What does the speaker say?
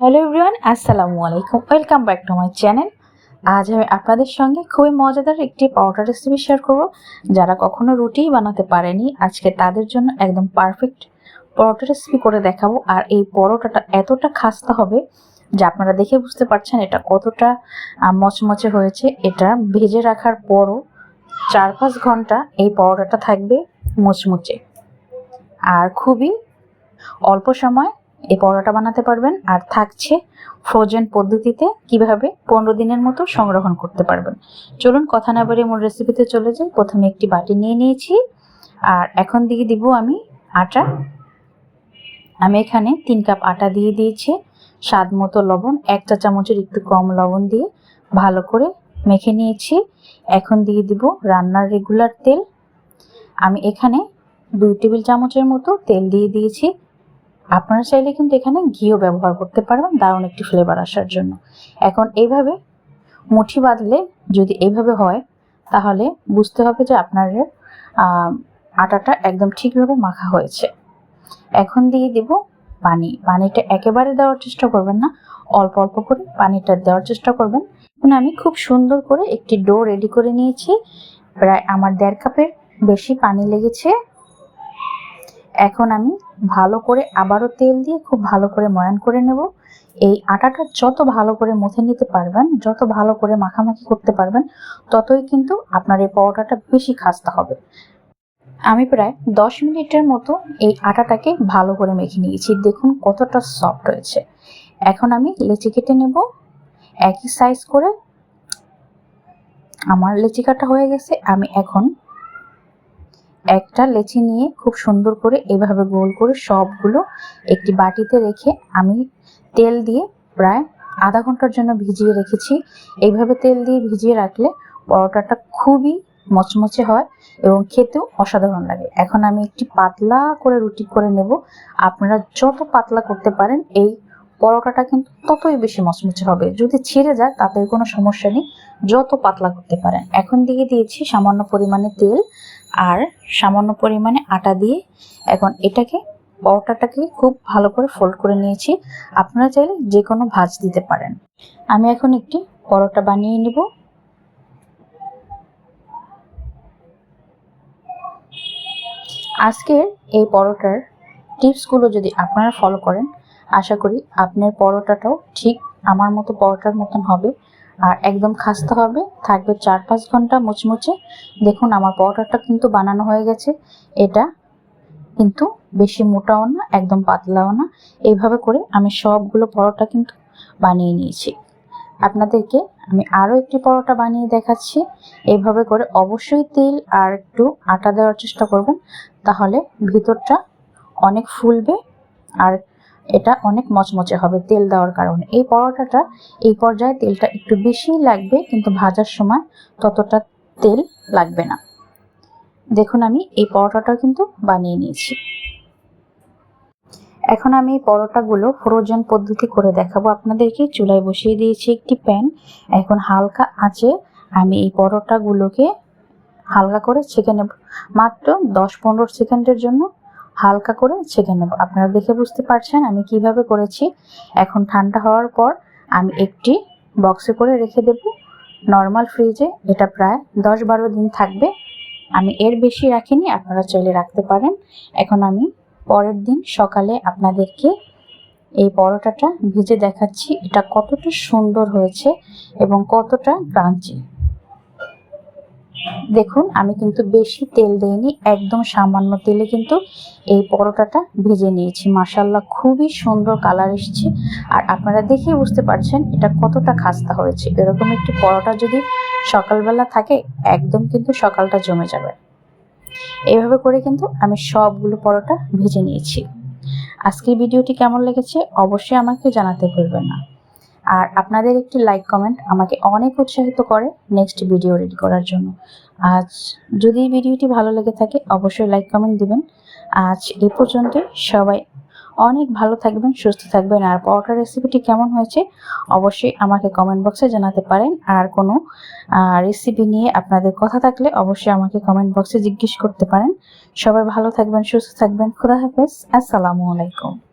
Hello everyone, আসসালামু আলাইকুম। Welcome back to my channel আজ আমি আপনাদের সঙ্গে খুবই মজাদার একটি পাউডার রেসিপি শেয়ার করব, যারা কখনো রুটিই বানাতে পারেনি। আজকে তাদের জন্য একদম পারফেক্ট পরোটা রেসিপি করে দেখাবো। আর এই পরোটাটা এতটা খাস্তা হবে যে আপনারা দেখে বুঝতে পারছেন এটা কতটা মচমচে হয়েছে। এটা ভেজে রাখার পরও চার পাঁচ ঘণ্টা এই পরোটাটা থাকবে মুচমুচে। আর খুবই অল্প সময় এই পরোটা বানাতে পারবেন আর থাকছে ফ্রোজেন পদ্ধতিতে কীভাবে পনেরো দিনের মতো সংরক্ষণ করতে পারবেন। চলুন কথা না বাড়িয়ে মূল রেসিপিতে চলে যাই। প্রথমে একটি বাটি নিয়ে নিয়েছি। আর এখন দিয়ে দিব আমি আটা। আমি এখানে তিন কাপ আটা দিয়ে দিয়েছি। স্বাদ মতো লবণ, এক চা চামচের একটু কম লবণ দিয়ে ভালো করে মেখে নিয়েছি। এখন দিয়ে দিব রান্নার রেগুলার তেল। আমি এখানে দুই টেবিল চামচের মতো তেল দিয়ে দিয়েছি। আপনারা চাইলে কিন্তু এখানে ঘিও ব্যবহার করতে পারবেন, দারুণ একটি ফ্লেভার আসার জন্য। এখন এইভাবে মুঠি বাঁধলে যদি এইভাবে হয়, তাহলে বুঝতে হবে যে আপনার আটাটা একদম ঠিকভাবে মাখা হয়েছে। এখন দিয়ে দিব পানি। পানিটা একেবারে দেওয়ার চেষ্টা করবেন না, অল্প অল্প করে পানিটা দেওয়ার চেষ্টা করবেন। এখন আমি খুব সুন্দর করে একটি ডো রেডি করে নিয়েছি। প্রায় আমার দেড় কাপের বেশি পানি লেগেছে। এখন আমি ভালো করে আবারও তেল দিয়ে খুব ভালো করে ময়ান করে নেব। এই আটাটা যত ভালো করে মুথে নিতে পারবেন, যত ভালো করে মাখামাখি করতে পারবেন, ততই কিন্তু আপনার এই পরোটাটা বেশি খাস্তা হবে। আমি প্রায় দশ মিনিটের মতো এই আটাটাকে ভালো করে মেখে নিয়েছি। দেখুন কতটা সফট হয়েছে। এখন আমি লেচি কেটে নেব। একই সাইজ করে আমার লেচি কাটা হয়ে গেছে। আমি এখন একটা লেচি নিয়ে খুব সুন্দর করে এভাবে গোল করে সবগুলো একটি বাটিতে রেখে আমি তেল দিয়ে প্রায় আধা ঘণ্টার জন্য ভিজিয়ে রেখেছি। এইভাবে তেল দিয়ে ভিজিয়ে রাখলে পরোটাটা খুবই মচমচে হয় এবং খেতেও অসাধারণ লাগে। এখন আমি একটি পাতলা করে রুটি করে নেব। আপনারা যত পাতলা করতে পারেন, এই পরোটাটা কিন্তু ততই বেশি মচমচে হবে। যদি ছিঁড়ে যায়, তাতে কোনো সমস্যা নেই। যত পাতলা করতে পারেন। এখন দিয়ে দিয়েছি সামান্য পরিমাণে তেল। আর সামান্য পরিমাণে আটা দিয়ে এখন এটাকে, পরোটাটাকে খুব ভালো করে ফোল্ড করে নিয়েছি। আপনারা চাইলে যে কোনো ভাজ দিতে পারেন। আমি এখন একটি পরোটা বানিয়ে নেব। আজকের এই পরোটার টিপসগুলো যদি আপনারা ফলো করেন, আশা করি আপনার পরোটাটাও ঠিক আমার মতো পরোটার মতন হবে। আর একদম খাস্তা হবে। থাকবে চার পাঁচ ঘণ্টা মুচমুচে। দেখুন, আমার পরোটাটা কিন্তু বানানো হয়ে গেছে। এটা কিন্তু বেশি মোটাও না, একদম পাতলাও না। এইভাবে করে আমি সবগুলো পরোটা কিন্তু বানিয়ে নিয়েছি। আপনাদেরকে আমি আরও একটি পরোটা বানিয়ে দেখাচ্ছি। এইভাবে করে অবশ্যই তেল আর একটু আটা দেওয়ার চেষ্টা করবেন। তাহলে ভিতরটা অনেক ফুলবে আর এটা অনেক মচমচে হবে তেল দেওয়ার কারণে। এই পরোটাটা, এই পর্যায়ে তেলটা একটু বেশি লাগবে, কিন্তু ভাজার সময় ততটা তেল লাগবে না। দেখুন আমি এই পরোটাটা কিন্তু বানিয়ে নিয়েছি। এখন আমি এই পরোটাগুলো ফ্রোজেন পদ্ধতি করে দেখাবো আপনাদেরকে। চুলায় বসিয়ে দিয়েছি একটি প্যান এখন হালকা আঁচে আমি এই পরোটাগুলোকে হালকা করে ছেঁকে নেব। মাত্র দশ পনেরো সেকেন্ডের জন্য হালকা করে ছেঁকে নেব। আপনারা দেখে বুঝতে পারছেন আমি কীভাবে করেছি। এখন ঠান্ডা হওয়ার পর আমি একটি বক্সে করে রেখে দেব। নর্মাল ফ্রিজে এটা প্রায় দশ বারো দিন থাকবে। আমি এর বেশি রাখিনি, আপনারা চাইলে রাখতে পারেন। এখন আমি পরের দিন সকালে আপনাদেরকে এই পরোটাটা ভিজে দেখাচ্ছি। এটা কতটা সুন্দর হয়েছে এবং কতটা ক্রাঞ্চি। দেখুন, আমি কিন্তু বেশি তেল দেইনি, একদম সামান্য তেলে কিন্তু এই পরোটাটা ভেজে নিয়েছি। মাসাল্লাহ খুবই সুন্দর কালার এসেছে। আর আপনারা দেখেই বুঝতে পারছেন এটা কতটা খাস্তা হয়েছে। এরকম একটি পরোটা যদি সকালবেলা থাকে, একদম কিন্তু সকালটা জমে যাবে। এইভাবে করে কিন্তু আমি সবগুলো পরোটা ভেজে নিয়েছি। আজকের ভিডিওটি কেমন লেগেছে অবশ্যই আমাকে জানাতে ভুলবেন না। আর আপনাদের একটি লাইক কমেন্ট আমাকে অনেক উৎসাহিত করে নেক্সট ভিডিও রেডি করার জন্য। আজ যদি ভিডিওটি ভালো লেগে থাকে, অবশ্যই লাইক কমেন্ট দিবেন। আজ এ পর্যন্ত সবাই অনেক ভালো থাকবেন, সুস্থ থাকবেন। আর পরোটা রেসিপিটি কেমন হয়েছে, অবশ্যই আমাকে কমেন্ট বক্সে জানাতে পারেন। আর কোনো রেসিপি নিয়ে আপনাদের কথা থাকলে অবশ্যই আমাকে কমেন্ট বক্সে জিজ্ঞেস করতে পারেন। সবাই ভালো থাকবেন, সুস্থ থাকবেন। খুদা হাফেজ। আসসালামু আলাইকুম।